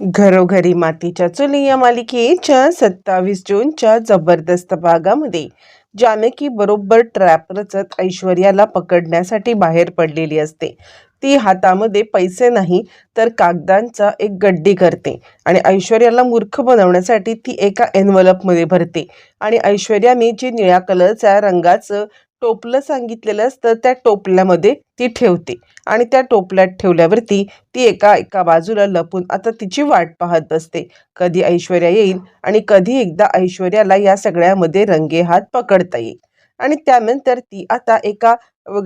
घरोघरी मातीच्या चुली या मालिकेच्या सत्तावीस जूनच्या जबरदस्त भागामध्ये जानकी बरोबर ट्रॅप रचत ऐश्वर्याला पकडण्यासाठी बाहेर पडलेली असते. ती हातामध्ये पैसे नाही तर कागदांचा एक गड्डी करते आणि ऐश्वर्याला मूर्ख बनवण्यासाठी ती एका एनवलपमध्ये भरते. आणि ऐश्वर्याने जे निळ्या कलरच्या रंगाचं टोपलं सांगितलेलं असतं त्या टोपल्यामध्ये ती ठेवते. आणि त्या टोपल्यात ठेवल्यावरती ती एका एका बाजूला लपून आता तिची वाट पाहत बसते. कधी ऐश्वर्या येईल आणि कधी एकदा ऐश्वर्याला या सगळ्यामध्ये रंगेहात पकडता येईल. आणि त्यानंतर ती आता एका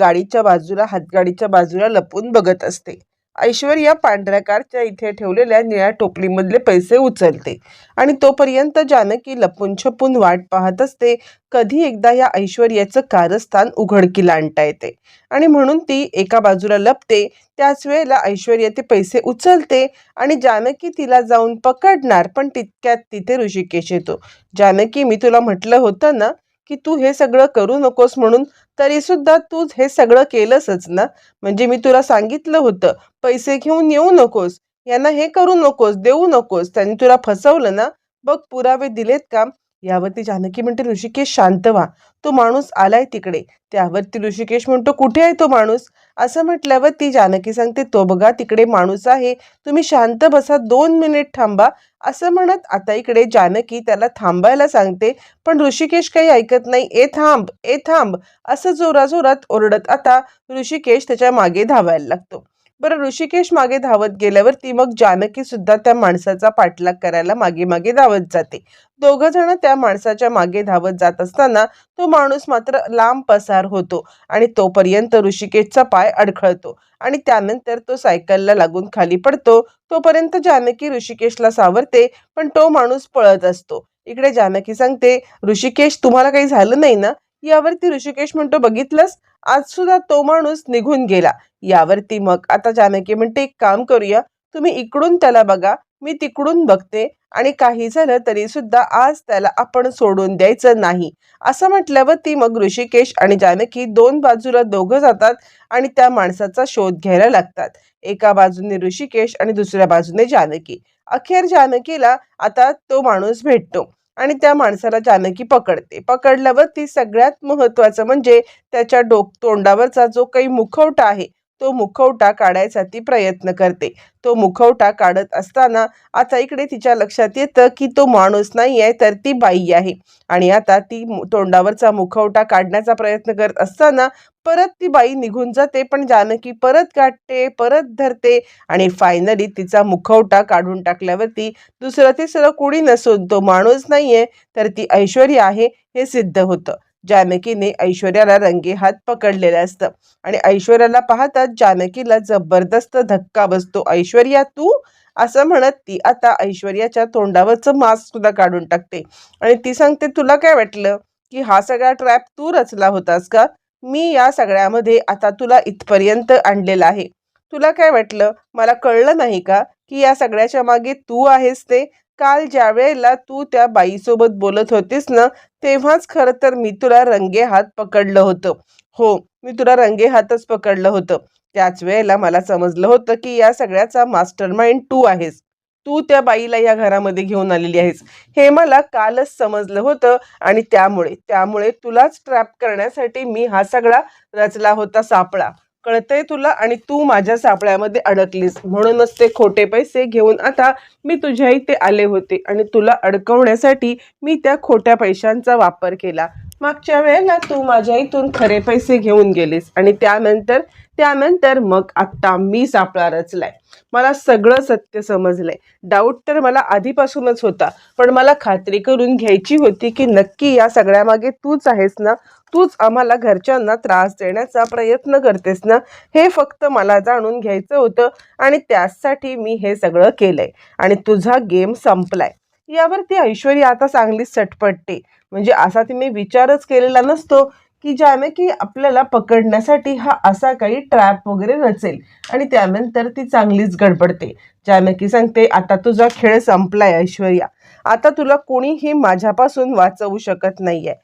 गाडीच्या बाजूला हातगाडीच्या बाजूला लपून बघत असते. ऐश्वर्या पांढऱ्या कारच्या इथे ठेवलेल्या निळ्या टोपलीमधले पैसे उचलते आणि तोपर्यंत जानकी लपून छपून वाट पाहत असते कधी एकदा या ऐश्वर्याचं कारस्थान उघडकीला आणता येते आणि म्हणून ती एका बाजूला लपते त्याच वेळेला ऐश्वर्या ते पैसे उचलते आणि जानकी तिला जाऊन पकडणार पण तितक्यात तिथे ऋषिकेश येतो. जानकी मी तुला म्हटलं होतं ना की तू हे सगळं करू नकोस म्हणून तरी सुद्धा तू हे सगळं केलंसच ना? म्हणजे मी तुला सांगितलं होतं पैसे घेऊन येऊ नकोस यांना हे करू नकोस देऊ नकोस त्यांनी तुला फसवलं ना? बघ पुरावे दिलेत का? यावरती जानकी म्हणते ऋषिकेश शांत व्हा तो माणूस आलाय तिकडे. त्यावरती ऋषिकेश म्हणतो कुठे आहे तो माणूस? असं म्हटल्यावर ती जानकी सांगते तो बघा तिकडे माणूस आहे. तुम्ही शांत बसा दोन मिनिट थांबा. असं म्हणत आता इकडे जानकी त्याला थांबायला सांगते पण ऋषिकेश काही ऐकत नाही. ए थांब ए थांब. असं जोराजोरात ओरडत आता ऋषिकेश त्याच्यामागे धावायला लागतो. बरं ऋषिकेश मागे धावत गेल्यावरती मग जानकी सुद्धा त्या माणसाचा पाठलाग करायला मागे मागे धावत जाते. दोघ जण त्या माणसाच्या मागे धावत जात असताना तो माणूस मात्र लांब पसार होतो आणि तोपर्यंत ऋषिकेशचा पाय अडखळतो आणि त्यानंतर तो सायकलला लागून खाली पडतो. तोपर्यंत जानकी ऋषिकेशला सावरते पण तो माणूस पळत असतो. इकडे जानकी सांगते ऋषिकेश तुम्हाला काही झालं नाही ना? यावरती ऋषिकेश म्हणतो बघितलंस? आज सुद्धा तो माणूस निघून गेला. यावरती मग आता जानकी म्हणते एक काम करूया तुम्ही इकडून त्याला बघा मी तिकडून बघते आणि काही झालं तरी सुद्धा आज त्याला आपण सोडून द्यायचं नाही. असं म्हटल्यावर ती मग ऋषिकेश आणि जानकी दोन बाजूला दोघं जातात आणि त्या माणसाचा शोध घ्यायला लागतात. एका बाजूने ऋषिकेश आणि दुसऱ्या बाजूने जानकी. अखेर जानकीला आता तो माणूस भेटतो आणि त्या माणसाला जानकी पकडते. पकडल्यावर ती सगळ्यात महत्वाचं म्हणजे त्याच्या डोक तोंडावरचा जो काही मुखवटा आहे तो मुखवटा काढायचा ती प्रयत्न करते. तो मुखवटा काढत असताना आता इकडे तिच्या लक्षात येतं की तो माणूस नाही आहे तर ती बाई आहे. आणि आता ती तोंडावरचा मुखवटा काढण्याचा प्रयत्न करत असताना परत ती बाई निघून जाते पण जानकी परत काढते परत धरते आणि फायनली तिचा मुखवटा काढून टाकल्यावरती दुसरं तिसरं कुणी नसून तो माणूस नाहीये तर ती ऐश्वर्या आहे हे सिद्ध होतं. जानकीने ऐश्वर्याला रंगे हात पकडलेलं असतं. आणि ऐश्वर्याला पाहताच जानकीला जबरदस्त धक्का बसतो. ऐश्वर्या तू? असं म्हणत ती आता ऐश्वर्याच्या तोंडावरचं मास्क सुद्धा काढून टाकते. आणि ती सांगते तुला काय वाटलं की हा सगळा ट्रॅप तू रचला होतास का? मी या सगळ्यामध्ये आता तुला इथपर्यंत आणलेलं आहे. तुला काय वाटलं? मला कळलं नाही का की या सगळ्याच्या मागे तू आहेस ते? काल ज्या वेळेला तू त्या बाईसोबत बोलत होतीस ना तेव्हाच खरं तर मी तुला रंगे हात पकडलं होतं. हो मी तुला रंगे हातच पकडलं होतं. त्याच वेळेला मला समजलं होतं की या सगळ्याचा मास्टर माइंड तू आहेस. तू त्या बाईला या घरामध्ये घेऊन आलेली आहेस. हे मला कालच समजलं होतं आणि त्यामुळे त्यामुळे तुलाच ट्रॅप करण्यासाठी मी हा सगळा रचला होता सापळा. कळतंय तुला आणि तू माझ्या सापळ्यामध्ये अडकलीस. म्हणूनच ते खोटे पैसे घेऊन आता मी तुझ्या इथे आले होते आणि तुला अडकवण्यासाठी मी त्या खोट्या पैशांचा वापर केला. मागच्या वेळेला तू माझ्या इथून खरे पैसे घेऊन गेलीस आणि त्यानंतर त्यानंतर मग आत्ता मी सापळा रचलाय मला सगळं सत्य समजलंय. डाऊट तर मला आधीपासूनच होता पण मला खात्री करून घ्यायची होती की नक्की या सगळ्यामागे तूच आहेस ना? तूच आम्हाला घरच्यांना त्रास देण्याचा प्रयत्न करतेस ना? हे फक्त मला जाणून घ्यायचं होतं आणि त्यासाठी मी हे सगळं केलंय. आणि तुझा गेम संपलाय. यावरती ऐश्वर्या आता चांगलीच सटपटते म्हणजे असा तिने विचारच केलेला नसतो की जानकी आपल्याला पकडण्यासाठी हा असा काही ट्रॅप वगैरे रचेल आणि त्यानंतर ती चांगलीच गडबडते. जानकी सांगते आता तुझा खेळ संपलाय ऐश्वर्या. आता तुला कोणीही माझ्यापासून वाचवू शकत नाहीये.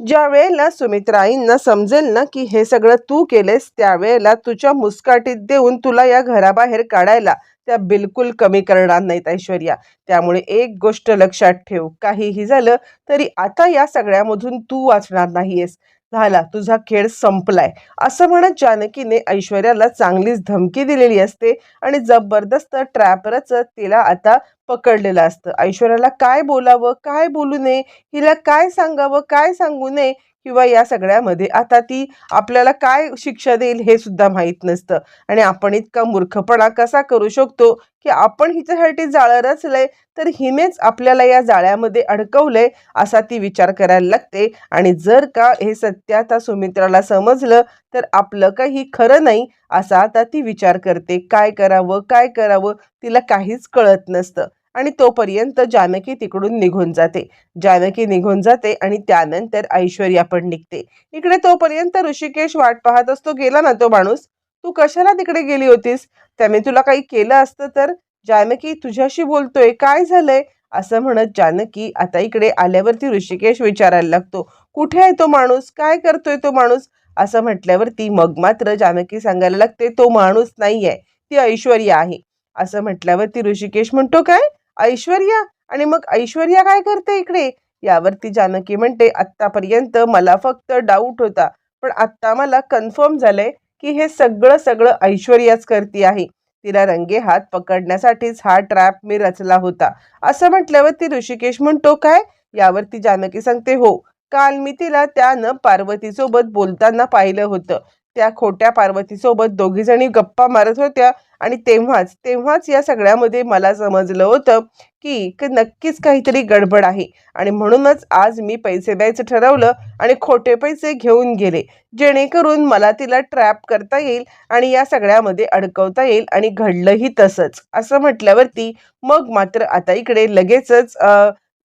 ज्या वेळेला सुमित्राईंना समजेल ना की हे सगळं तू केलेस त्यावेळेला तुझ्या मुस्काटीत देऊन तुला या घराबाहेर काढायला त्या बिलकुल कमी करणार नाहीत ऐश्वर्या. त्यामुळे एक गोष्ट लक्षात ठेव काहीही झालं तरी आता या सगळ्यामधून तू वाचणार नाहीयेस. झाला तुझा खेळ संपलाय. असं म्हणत जानकीने ऐश्वर्याला चांगलीच धमकी दिलेली असते आणि जबरदस्त ट्रॅप रचत तिला आता पकडलेलं असतं. ऐश्वर्याला काय बोलावं काय बोलू नये हिला काय सांगावं काय सांगू नये किंवा या सगळ्यामध्ये आता ती आपल्याला काय शिक्षा देईल हे सुद्धा माहीत नसतं. आणि आपण इतका मूर्खपणा कसा करू शकतो की आपण हिच्यासाठी जाळं रचलंय तर हिनेच आपल्याला या जाळ्यामध्ये अडकवलंय असा ती विचार करायला लागते. आणि जर का हे सत्य आता सुमित्राला समजलं तर आपलं काही खरं नाही असा आता ती विचार करते. काय करावं काय करावं तिला काहीच कळत नसतं. आणि तोपर्यंत जानकी तिकडून निघून जाते. जानकी निघून जाते आणि त्यानंतर ऐश्वर्या पण निघते. इकडे तोपर्यंत ऋषिकेश वाट पाहत असतो. गेला ना तो माणूस? तू कशाला तिकडे गेली होतीस? त्याने तुला काही केलं असतं तर? जानकी तुझ्याशी बोलतोय. काय झालंय? असं म्हणत जानकी आता इकडे आल्यावरती ऋषिकेश विचारायला लागतो. कुठे आहे तो माणूस? काय करतोय तो माणूस? असं म्हटल्यावरती मग मात्र जानकी सांगायला लागते तो माणूस नाही आहे ती ऐश्वर्या आहे. असं म्हटल्यावरती ऋषिकेश म्हणतो काय? ऐश्वर्या? आणि मग ऐश्वर्या काय करते इकडे? यावरती जानकी म्हणते आत्तापर्यंत मला फक्त डाऊट होता पण आत्ता मला कन्फर्म झालंय की हे सगळं सगळं ऐश्वर्याच करती आहे. तिला रंगे हात पकडण्यासाठीच हा ट्रॅप मी रचला होता. असं म्हटल्यावर ती ऋषिकेश म्हणतो काय? यावरती जानकी सांगते हो काल मी तिला त्यानं पार्वतीसोबत बोलताना पाहिलं होतं. त्या खोट्या पार्वतीसोबत दोघी जणी गप्पा मारत होत्या. आणि तेव्हाच तेव्हाच या सगळ्यामध्ये मला समजलं होतं की नक्कीच काहीतरी गडबड आहे. आणि म्हणूनच आज मी पैसे द्यायचं ठरवलं आणि खोटे पैसे घेऊन गेले. जेणेकरून मला तिला ट्रॅप करता येईल आणि या सगळ्यामध्ये अडकवता येईल आणि घडलंही तसंच. असं म्हटल्यावरती मग मात्र आता इकडे लगेचच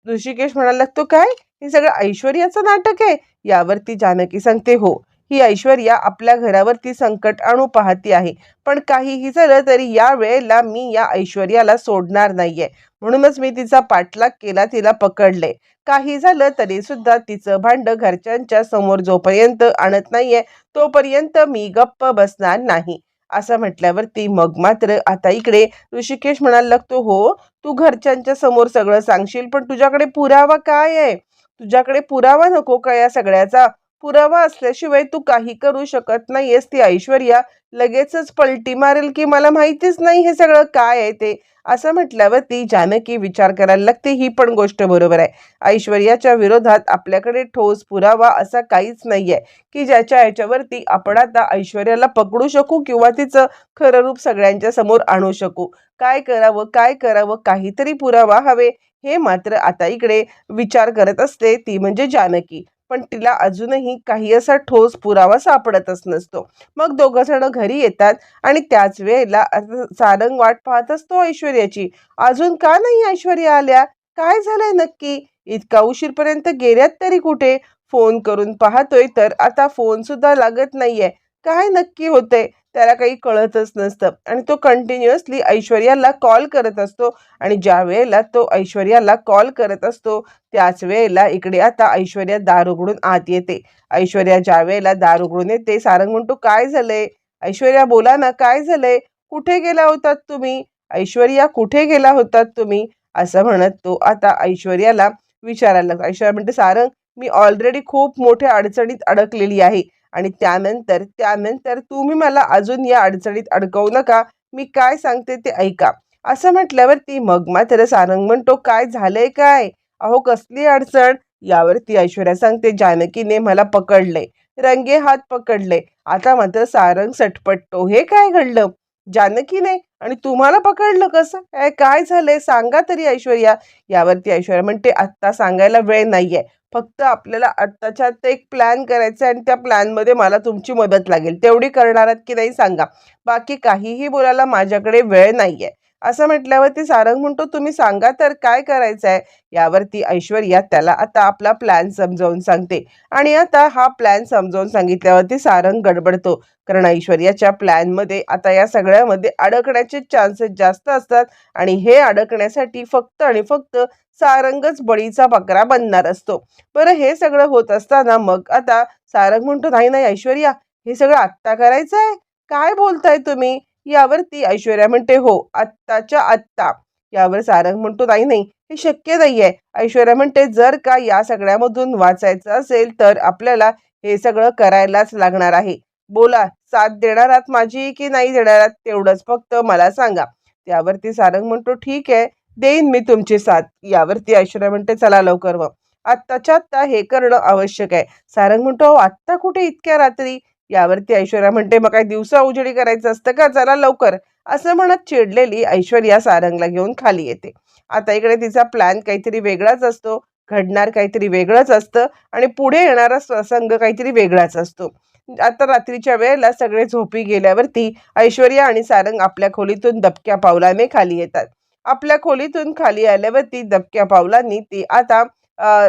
ऋषिकेश म्हणायला लागतो काय? हे सगळं ऐश्वर्याचं नाटक आहे? यावरती जानकी सांगते हो. ही ऐश्वर्या आपल्या घरावरती संकट आणू पाहती आहे. पण काहीही झालं तरी या वेळेला मी या ऐश्वर्याला सोडणार नाहीये. म्हणूनच मी तिचा पाठलाग केला तिला पकडले. काही झालं तरी सुद्धा तिचं भांड घरच्यांच्या समोर जोपर्यंत आणत नाहीये तोपर्यंत मी गप्प बसणार नाही. असं म्हटल्यावरती मग मात्र आता इकडे ऋषिकेश म्हणायला लागतो हो तू घरच्यांच्या समोर सगळं सांगशील पण तुझ्याकडे पुरावा काय आहे? तुझ्याकडे पुरावा नको का या सगळ्याचा? पुरावा असल्याशिवाय तू काही करू शकत नाहीयेस. ती ऐश्वर्या लगेचच पलटी मारेल की मला माहितीच नाही हे सगळं काय आहे ते. असं म्हटल्यावर ती जानकी विचार करायला लागते. ही पण गोष्ट बरोबर आहे. ऐश्वर्याच्या विरोधात आपल्याकडे ठोस पुरावा असा काहीच नाही आहे की ज्याच्या याच्यावरती आपण आता ऐश्वर्याला पकडू शकू किंवा तिचं खरं रूप सगळ्यांच्या समोर आणू शकू. काय करावं काय करावं काहीतरी पुरावा हवे हे मात्र आता इकडे विचार करत असते ती म्हणजे जानकी. पण तिला अजूनही काही असा ठोस पुरावा सापडतच नसतो. मग दोघं जण घरी येतात आणि त्याच वेळेला सारंग वाट पाहत असतो ऐश्वर्याची. अजून का नाही ऐश्वर्या आल्या? काय झालंय नक्की? इतका उशीरपर्यंत गेल्यात तरी कुठे? फोन करून पाहतोय तर आता फोन सुद्धा लागत नाहीये. काय नक्की होतंय? त्याला काही कळतच नसतं. आणि तो कंटिन्युअसली ऐश्वर्याला कॉल करत असतो. आणि ज्या वेळेला तो ऐश्वर्याला कॉल करत असतो त्याच वेळेला इकडे आता ऐश्वर्या दार उघडून आत येते. ऐश्वर्या ज्या वेळेला दार उघडून येते सारंग म्हणतो काय झालंय? ऐश्वर्या बोला ना काय झालंय? कुठे गेला होतात तुम्ही? ऐश्वर्या कुठे गेला होतात तुम्ही? असं म्हणत तो आता ऐश्वर्याला विचारायला लागतो. ऐश्वर्या म्हणते सारंग मी ऑलरेडी खूप मोठ्या अडचणीत अडकलेली आहे. आणि त्यानंतर त्यानंतर तुम्ही मला अजून या अडचणीत अडकवू नका. मी काय सांगते ते ऐका. असं म्हटल्यावरती मग मात्र सारंग म्हणतो काय झालंय काय? अहो कसली अडचण? यावरती ऐश्वर्या सांगते जानकीने मला पकडले. रंगे हात पकडले. आता मात्र सारंग सटपटतो. हे काय घडलं? जानकीने आणि तुम्हाला पकडलं कसं? काय काय झालंय? सांगा तरी ऐश्वर्या. यावरती ऐश्वर्या म्हणते आत्ता सांगायला वेळ नाहीये. फक्त आपल्याला आत्ताच्या एक प्लॅन करायचा आहे आणि त्या प्लॅनमध्ये मला तुमची मदत लागेल. तेवढी करणार आहात की नाही सांगा. बाकी काहीही बोलायला माझ्याकडे वेळ नाही आहे असं म्हटल्यावरती सारंग म्हणतो तुम्ही सांगा तर काय करायचं आहे यावरती ऐश्वर्या त्याला आता आपला प्लॅन समजावून सांगते. आणि आता हा प्लॅन समजावून सांगितल्यावरती सारंग गडबडतो. कारण ऐश्वर्याच्या प्लॅनमध्ये आता या सगळ्यामध्ये अडकण्याचे चान्सेस जास्त असतात. आणि हे अडकण्यासाठी फक्त आणि फक्त सारंगच बळीचा बकरा बनणार असतो. बरं हे सगळं होत असताना मग आता सारंग म्हणतो नाही नाही ऐश्वर्या हे सगळं आत्ता करायचं आहे काय बोलताय तुम्ही? यावरती ऐश्वर्या म्हणते हो आत्ताच्या आत्ता. यावर सारंग म्हणतो नाही नाही हे शक्य नाही आहे ऐश्वर्या म्हणते जर का या सगळ्यामधून वाचायचं असेल तर आपल्याला हे सगळं करायलाच लागणार आहे. बोला साथ देणार आहात माझी की नाही देणार आहात तेवढंच फक्त मला सांगा. त्यावरती सारंग म्हणतो ठीक आहे देईन मी तुमची साथ. यावरती ऐश्वर्या म्हणते चला लवकर व आत्ताच्या आत्ता हे करणं आवश्यक आहे. सारंग म्हणतो आत्ता कुठे इतक्या रात्री यावरती ऐश्वर्या म्हणते मग काय दिवसा उजेडी करायचं असतं का? चला लवकर. असं म्हणत चिडलेली ऐश्वर्या सारंगला घेऊन खाली येते. आता इकडे तिचा प्लॅन काहीतरी वेगळाच असतो. घडणार काहीतरी वेगळंच असतं आणि पुढे येणारा प्रसंग काहीतरी वेगळाच असतो. आता रात्रीच्या वेळेला सगळे झोपी गेल्यावरती ऐश्वर्या आणि सारंग आपल्या खोलीतून दबक्या पावलाने खाली येतात. आपल्या खोलीतून खाली आल्यावरती दबक्या पावलांनी ती आता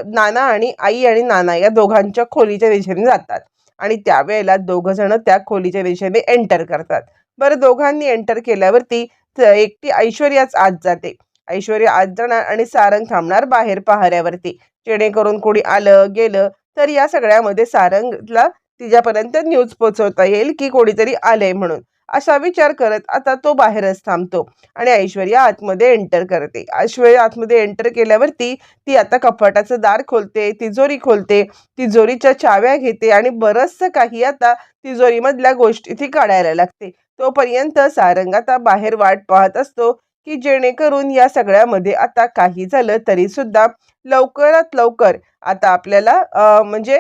नाना आणि आई आणि नाना या दोघांच्या खोलीच्या दिशेने जातात. आणि त्यावेळेला दोघ जण त्या खोलीच्या दिशेने एंटर करतात. बरं दोघांनी एंटर केल्यावरती एकटी ऐश्वर्याच आत जाते. ऐश्वर्या आत जाणार आणि सारंग थांबणार बाहेर पहाऱ्यावरती. जेणेकरून कोणी आलं गेलं तर या सगळ्यामध्ये सारंगला तिच्यापर्यंत न्यूज पोचवता येईल की कोणीतरी आलंय म्हणून. असा विचार करत आता तो बाहेरच थांबतो आणि ऐश्वर्या आतमध्ये एंटर करते. ऐश्वर्या आतमध्ये एंटर केल्यावरती ती आता कपाटाचं दार खोलते तिजोरी खोलते तिजोरीच्या चाव्या घेते आणि बरंचसं काही आता तिजोरीमधल्या गोष्टी ती काढायला लागते. तोपर्यंत सारंग आता बाहेर वाट पाहत असतो की जेणेकरून या सगळ्यामध्ये आता काही झालं तरी सुद्धा लवकरात लवकर आता आपल्याला म्हणजे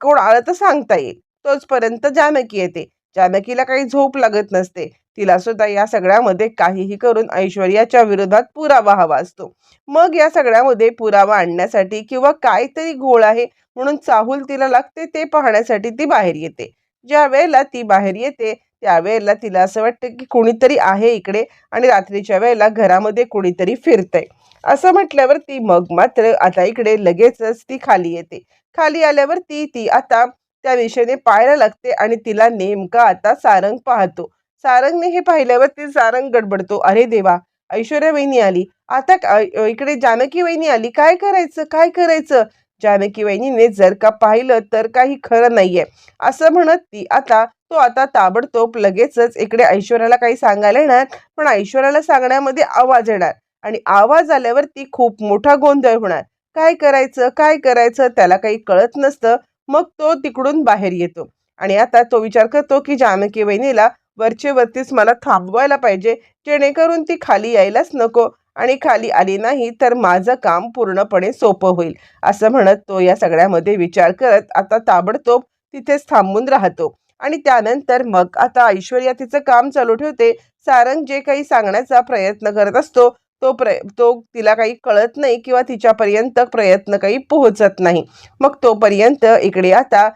कोण आलं तर सांगता येईल. तोचपर्यंत जानकी येते. जानकीला काही झोप लागत नसते. तिला सुद्धा या सगळ्यामध्ये काहीही करून ऐश्वर्याच्या विरोधात पुरावा हवा असतो. मग या सगळ्यामध्ये पुरावा आणण्यासाठी किंवा काहीतरी घोळ आहे म्हणून चाहूल तिला लागते ते पाहण्यासाठी ती बाहेर येते. ज्या वेळेला ती बाहेर येते त्यावेळेला तिला असं वाटतं की कुणीतरी आहे इकडे आणि रात्रीच्या वेळेला घरामध्ये कुणीतरी फिरतंय. असं म्हटल्यावर ती मग मात्र आता इकडे लगेचच ती खाली येते. खाली आल्यावर ती ती आता त्या दिशेने पाहायला लागते आणि तिला नेमका आता सारंग पाहतो. सारंगने हे पाहिल्यावर ती सारंग गडबडतो. अरे देवा ऐश्वर्या वहिनी आली. आता इकडे जानकी वहिनी आली. काय करायचं? काय करायचं? जानकी वहिनीने जर का पाहिलं तर काही खरं नाहीये. असं म्हणत ती आता तो आता ताबडतोब लगेचच इकडे ऐश्वर्याला काही सांगायला येणार पण ऐश्वर्याला सांगण्यामध्ये आवाज येणार आणि आवाज आल्यावर ती खूप मोठा गोंधळ होणार. काय करायचं? काय करायचं? त्याला काही कळत नसतं. मग तो तिकडून बाहेर येतो. आणि आता तो विचार करतो की जानकी वहिनीला वरचे वरतीच मला थांबवायला पाहिजे जेणेकरून ती खाली यायलाच नको आणि खाली आली नाही तर माझं काम पूर्णपणे सोपं होईल असं म्हणत तो या सगळ्यामध्ये विचार करत आता ताबडतोब तिथेच थांबून राहतो. आणि त्यानंतर मग आता ऐश्वर्या तिचं काम चालू ठेवते सारंग जे काही सांगण्याचा प्रयत्न करत असतो तो प्र तो तिला काही कळत नाही किंवा तिच्यापर्यंत प्रयत्न काही पोहोचत नाही. मग तोपर्यंत इकडे आता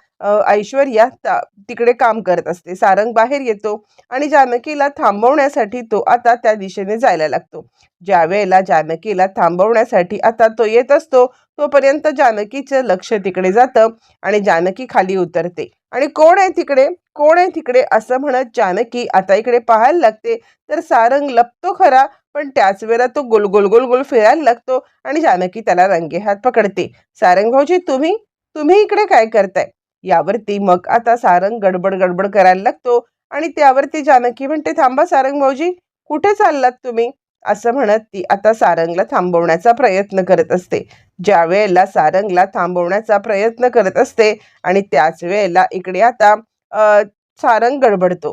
ऐश्वर्या ता- तिकडे काम करत असते. सारंग बाहेर येतो आणि जानकीला थांबवण्यासाठी तो आता त्या दिशेने जायला लागतो. ज्या वेळेला जानकीला थांबवण्यासाठी आता तो येत असतो तोपर्यंत जानकीचं लक्ष तिकडे जातं आणि जानकी खाली उतरते. आणि कोण आहे तिकडे? कोण आहे तिकडे? असं म्हणत जानकी आता इकडे पाहायला लागते. तर सारंग लपतो खरा पण त्याच वेळेला तो गोल गोल गोल गोल फिरायला लागतो आणि जानकी त्याला रंगे हात पकडते. सारंग भाऊजी तुम्ही तुम्ही इकडे काय करताय? यावरती मग आता सारंग गडबड गडबड करायला लागतो आणि त्यावरती जानकी म्हणते थांबा सारंग भाऊजी कुठे चाललात तुम्ही? असं म्हणत ती आता सारंगला थांबवण्याचा प्रयत्न करत असते. ज्या वेळेला सारंगला थांबवण्याचा प्रयत्न करत असते आणि त्याच वेळेला इकडे आता अ, सारंग गडबडतो.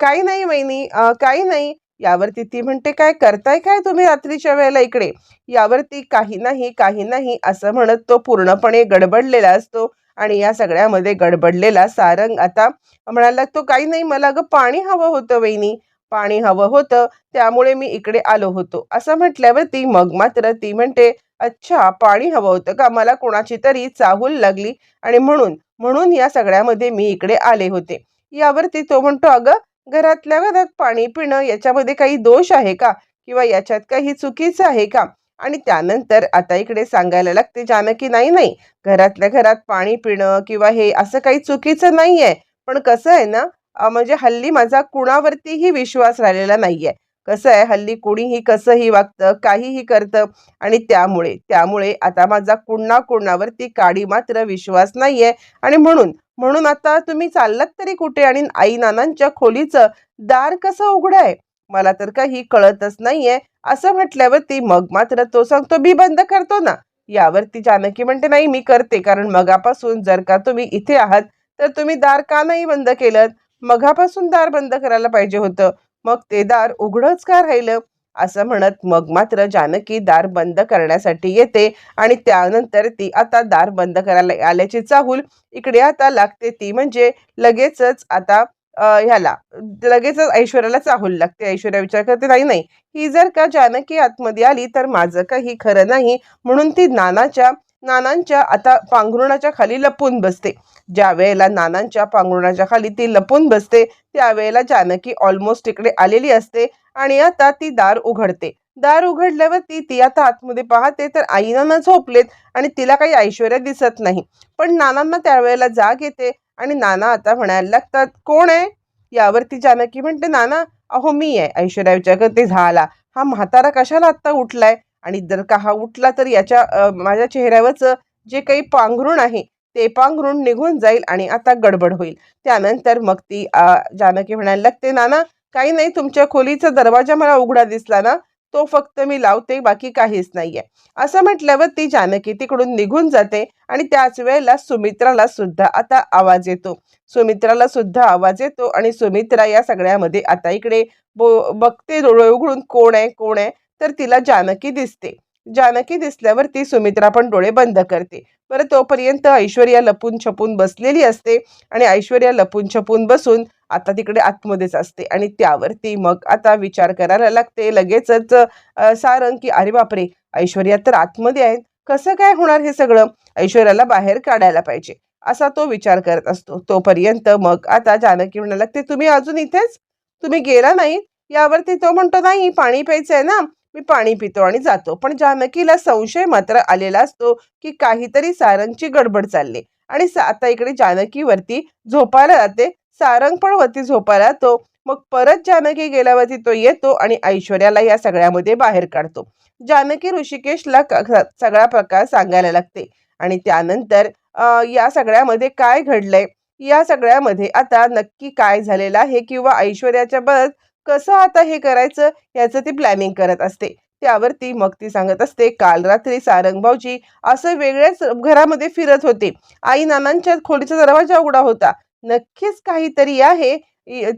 काही नाही वहिनी काही नाही. यावरती ती म्हणते काय करताय? काय तुम्ही रात्रीच्या वेळेला इकडे? यावरती काही नाही काही नाही असं म्हणत तो पूर्णपणे गडबडलेला असतो आणि या सगळ्यामध्ये गडबडलेला सारंग आता म्हणायला लागतो काही नाही मला अगं पाणी हवं होतं वहिनी पाणी हवं होतं त्यामुळे मी इकडे आलो होतो. असं म्हटल्यावर ती मग मात्र ती म्हणते अच्छा पाणी हवं होतं का? मला कोणाची तरी चाहूल लागली आणि म्हणून म्हणून या सगळ्यामध्ये मी इकडे आले होते. यावरती तो म्हणतो अगं घरातल्या घरात पाणी पिणं याच्यामध्ये काही दोष आहे का? किंवा याच्यात काही चुकीचं आहे का? आणि त्यानंतर आता इकडे सांगायला लागते जानकी नाही नाही घरातल्या घरात पाणी पिणं किंवा हे असं काही चुकीचं नाही आहे पण कसं आहे ना म्हणजे हल्ली माझा कुणावरतीही विश्वास राहिलेला नाही आहे कसं आहे हल्ली कुणीही कसंही वागतं काहीही करतं आणि त्यामुळे त्यामुळे आता माझा कुणा कुणावरती काडी मात्र विश्वास नाही आहे आणि म्हणून म्हणून आता तुम्ही चाललात तरी कुठे आणि आई नानांच्या खोलीचं दार कसं उघडं आहे मला तर काही कळतच नाहीये. असं म्हटल्यावरती मग मात्र तो सांगतो मी बंद करतो ना. यावरती जानकी म्हणते नाही मी करते. कारण मगापासून जर का तुम्ही इथे आहात तर तुम्ही दार का नाही बंद केलं मगापासून दार बंद करायला पाहिजे होतं. मग ते दार उघडंच का राहिलं? असं म्हणत मग मात्र जानकी दार बंद करण्यासाठी येते आणि त्यानंतर ती आता दार बंद करायला आल्याची चाहूल इकडे आता लागते ती म्हणजे लगेचच आता ह्याला लगेचच ऐश्वर्याला चाहूल लागते. ऐश्वर्या विचार करते नाही नाही ही जर का जानकी आतमध्ये आली तर माझं काही खरं नाही. म्हणून ती नानाच्या नानांच्या आता पांघरुणाच्या खाली लपून बसते. ज्या वेळेला नानांच्या पांघरुणाच्या खाली ती लपून बसते त्यावेळेला जानकी ऑलमोस्ट इकडे आलेली असते आणि आता ती दार उघडते. दार उघडल्यावर ती ती आता आतमध्ये पाहते तर आई नाना झोपलेत आणि तिला काही ऐश्वर्या दिसत नाही. पण नानांना त्यावेळेला जाग येते आणि नाना आता म्हणायला लागतात कोण आहे? यावरती जानकी म्हणते नाना अहो मी आहे. ऐश्वर्या विचार करते झाला. हा म्हातारा कशाला आत्ता उठलाय? आणि जर का हा उठला तर याच्या माझ्या चेहऱ्यावरचं जे काही पांघरुण आहे ते पांघरुण निघून जाईल आणि आता गडबड होईल. त्यानंतर मग ती जानकी म्हणायला लागते नाना काही नाही तुमच्या खोलीचा दरवाजा मला उघडा दिसला ना तो फक्त मी लावते बाकी काहीच नाहीये. असं म्हटल्यावर ती जानकी तिकडून निघून जाते आणि त्याच वेळेला सुमित्राला सुद्धा आता आवाज येतो. सुमित्राला सुद्धा आवाज येतो आणि सुमित्रा या सगळ्यामध्ये आता इकडे बो बघते डोळे उघडून कोण आहे कोण आहे? तर तिला जानकी दिसते. जानकी दिसल्यावर ती सुमित्रा पण डोळे बंद करते. बरं तोपर्यंत ऐश्वर्या लपून छपून बसलेली असते आणि ऐश्वर्या लपून छपून बसून आता तिकडे आतमध्येच असते आणि त्यावरती मग आता विचार करायला लागते. लगेचच सारंग की अरे बापरे ऐश्वर्या तर आतमध्ये आहेत. कसं काय होणार हे सगळं? ऐश्वर्याला बाहेर काढायला पाहिजे. असा तो विचार करत असतो. तोपर्यंत मग आता जानकी म्हणायला लागते तुम्ही अजून इथेच? तुम्ही गेला नाही? यावरती तो म्हणतो नाही पाणी प्यायचं आहे ना. मी पाणी पितो आणि जातो. पण जानकीला संशय मात्र आलेला असतो की काहीतरी सारंगची गडबड चालली. आणि आता इकडे जानकीवरती झोपायला जाते. सारंग पण वरती झोपायला तो मग परत जानकी गेल्यावरती तो येतो आणि ऐश्वर्याला या सगळ्यामध्ये बाहेर काढतो. जानकी ऋषिकेशला क- सगळा प्रकार सांगायला लागते. आणि त्यानंतर या सगळ्यामध्ये काय घडलंय? या सगळ्यामध्ये आता नक्की काय झालेलं आहे? किंवा ऐश्वर्याच्या बद्दल कसं आता हे करायचं? याचं ती प्लॅनिंग करत असते. त्यावरती मग ती सांगत असते काल रात्री सारंग भाऊजी असं वेगळ्याच घरामध्ये फिरत होते. आई नानांच्या खोलीचा दरवाजा उघडा होता. नक्कीच काहीतरी आहे.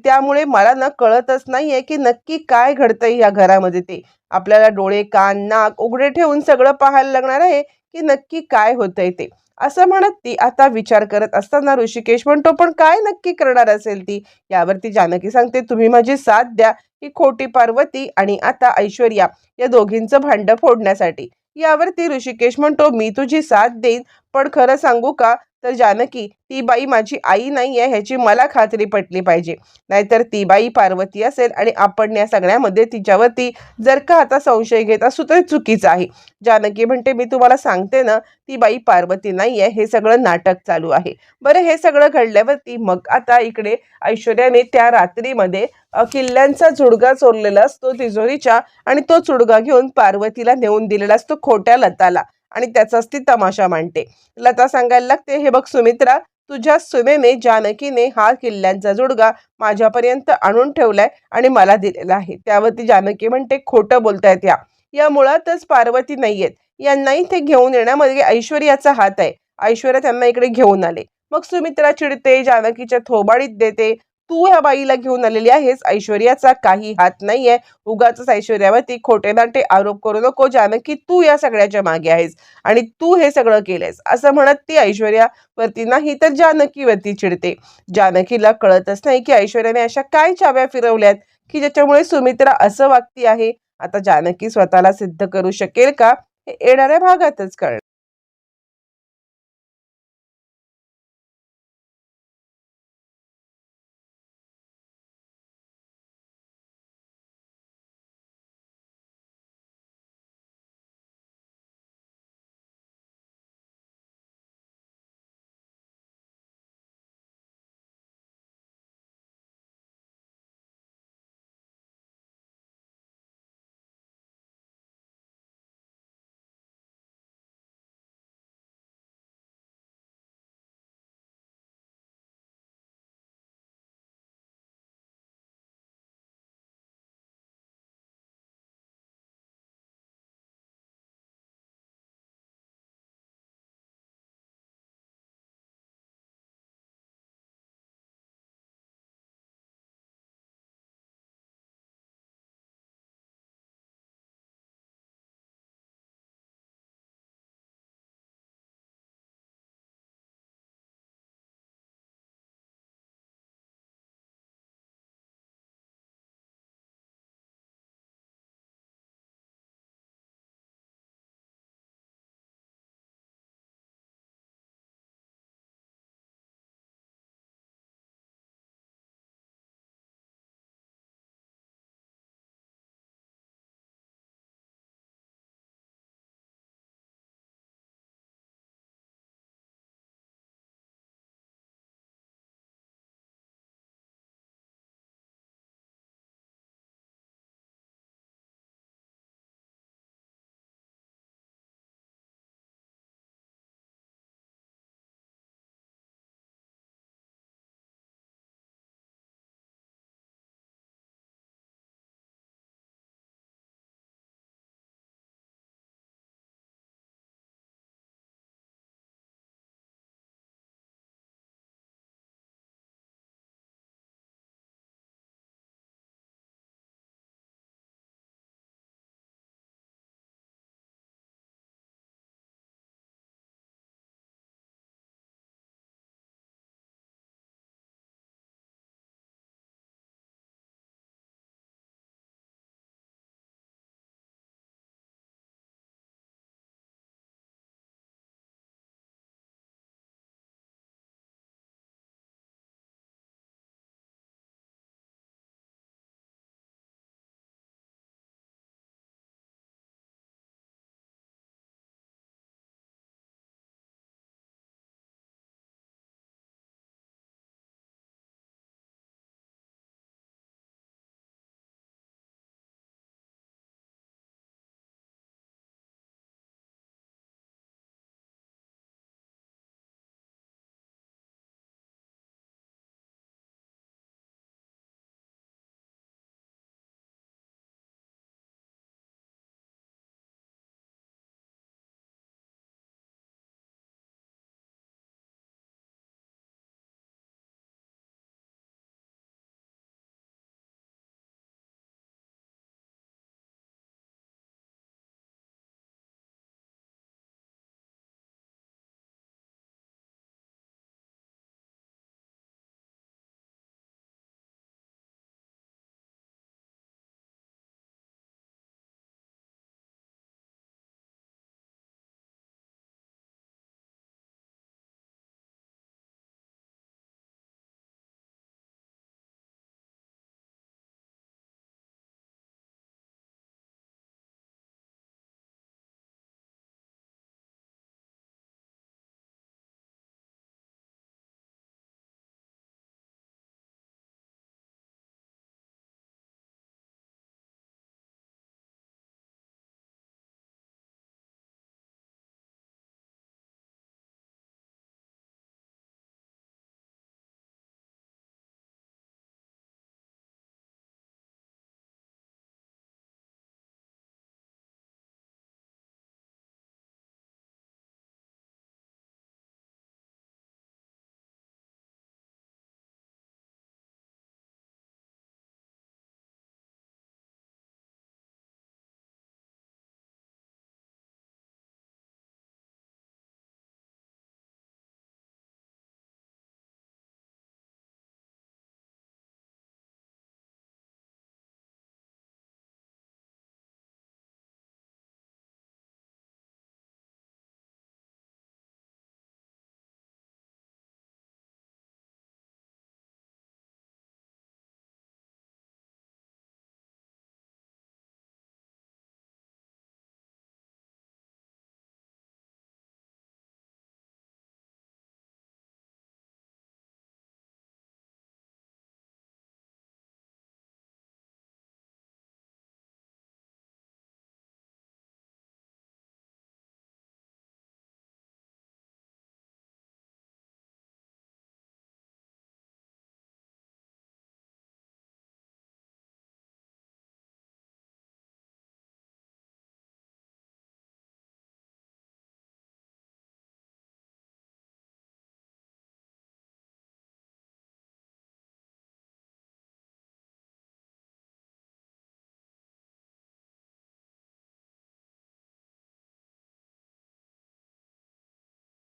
त्यामुळे मला ना कळतच नाहीये की नक्की काय घडतंय या घरामध्ये ते. आपल्याला डोळे कान नाक उघडे ठेवून सगळं पाहायला लागणार आहे की नक्की काय होतंय ते. असं म्हणत ती आता विचार करत असताना ऋषिकेश म्हणतो पण काय नक्की करणार असेल ती? यावरती जानकी सांगते तुम्ही माझी साथ द्या ही खोटी पार्वती आणि आता ऐश्वर्या या दोघींचं भांडं फोडण्यासाठी. यावरती ऋषिकेश म्हणतो मी तुझी साथ देईन पण खरं सांगू का? तर जानकी ती बाई माझी आई नाही आहे ह्याची मला खात्री पटली पाहिजे. नाहीतर ती बाई पार्वती असेल आणि आपण या सगळ्यामध्ये तिच्यावरती जर का आता संशय घेत असू तर चुकीचं आहे. जानकी म्हणते मी तुम्हाला सांगते ना ती बाई पार्वती नाही आहे हे सगळं नाटक चालू आहे. बरं हे सगळं घडल्यावरती मग आता इकडे ऐश्वर्याने त्या रात्रीमध्ये किल्ल्यांचा चुडगा चोरलेला असतो तिजोरीच्या आणि तो चुडगा घेऊन पार्वतीला नेऊन दिलेला असतो खोट्या लताला. आणि त्याचाच ती तमाशा मांडते. लता सांगायला लागते हे बघ सुमित्रा तुझ्या सुमेने जानकीने हा किल्ल्यांचा जुडगा माझ्यापर्यंत आणून ठेवलाय आणि मला दिलेला आहे. त्यावरती जानकी म्हणते खोटं बोलतायत या. या मुळातच पार्वती नाहीयेत. यांना इथे घेऊन येण्यामध्ये ऐश्वर्याचा हात आहे. ऐश्वर्या त्यांना इकडे घेऊन आले. मग सुमित्रा चिडते जानकीच्या थोबाडीत देते तू ह्या बाईला घेऊन आलेली आहेस. ऐश्वर्याचा काही हात नाहीये. उगाच ऐश्वर्यावरती खोटे नाटे आरोप करू नको. जानकी तू या सगळ्याच्या मागे आहेस आणि तू हे सगळं केलंयस. असं म्हणत ती ऐश्वर्यावरती नाही तर जानकीवरती चिडते. जानकीला कळतच नाही की ऐश्वर्याने अशा काय चाव्या फिरवल्यात की ज्याच्यामुळे सुमित्रा असं वागती आहे. आता जानकी स्वतःला सिद्ध करू शकेल का? हे येणाऱ्या भागातच कळणार.